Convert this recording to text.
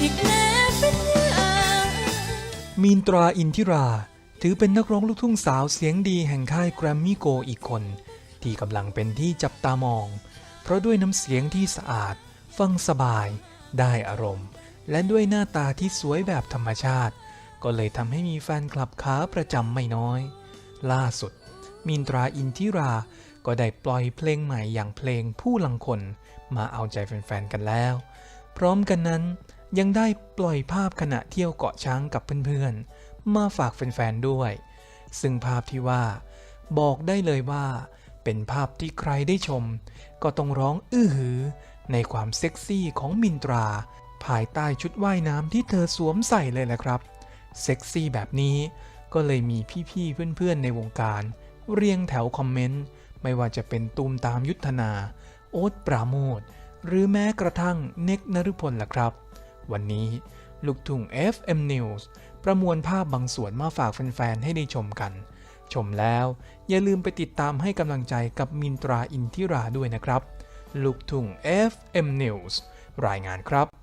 อีกแน่เป็นย่างมีนตราอินทิรา ถือเป็นนักร้องลูกทุ่งสาวเสียงดีแห่งค่ายแกรมมี่โกอีกคน ที่กำลังเป็นที่จับตามอง เพราะด้วยน้ำเสียงที่สะอาด ฟังสบาย ได้อารมณ์ และด้วยหน้าตาที่สวยแบบธรรมชาติ ก็เลยทำให้มีแฟนคลับขาประจำไม่น้อย ล่าสุดมีนตราอินทิราก็ได้ปล่อยเพลงใหม่อย่างเพลงผู้ลังคน มาเอาใจแฟนๆกันแล้ว พร้อมกันนั้น ยังได้ปล่อยภาพขณะเที่ยวเกาะช้างกับเพื่อนๆ มาฝากแฟนๆ ด้วย ซึ่งภาพที่ว่าบอกได้เลยว่า เป็นภาพที่ใครได้ชม ก็ต้องร้องอื้อหือ ในความเซ็กซี่ของมินตรา ภายใต้ชุดว่ายน้ำที่เธอสวมใส่เลยแหละครับ เซ็กซี่แบบนี้ก็เลยมีพี่ๆ เพื่อนๆ ในวงการ เรียงแถวคอมเมนต์ ไม่ว่าจะเป็นตูมตามยุทธนา โอ๊ตปราโมทหรือแม้กระทั่งเน็กนฤพลล่ะครับ วันนี้ ลูกทุ่ง FM News ประมวลภาพบางส่วนมาฝากแฟนๆ ให้ได้ชมกัน ชมแล้วอย่าลืมไปติดตามให้กำลังใจกับมินตราอินทิราด้วยนะครับ ลูกทุ่ง FM News รายงานครับ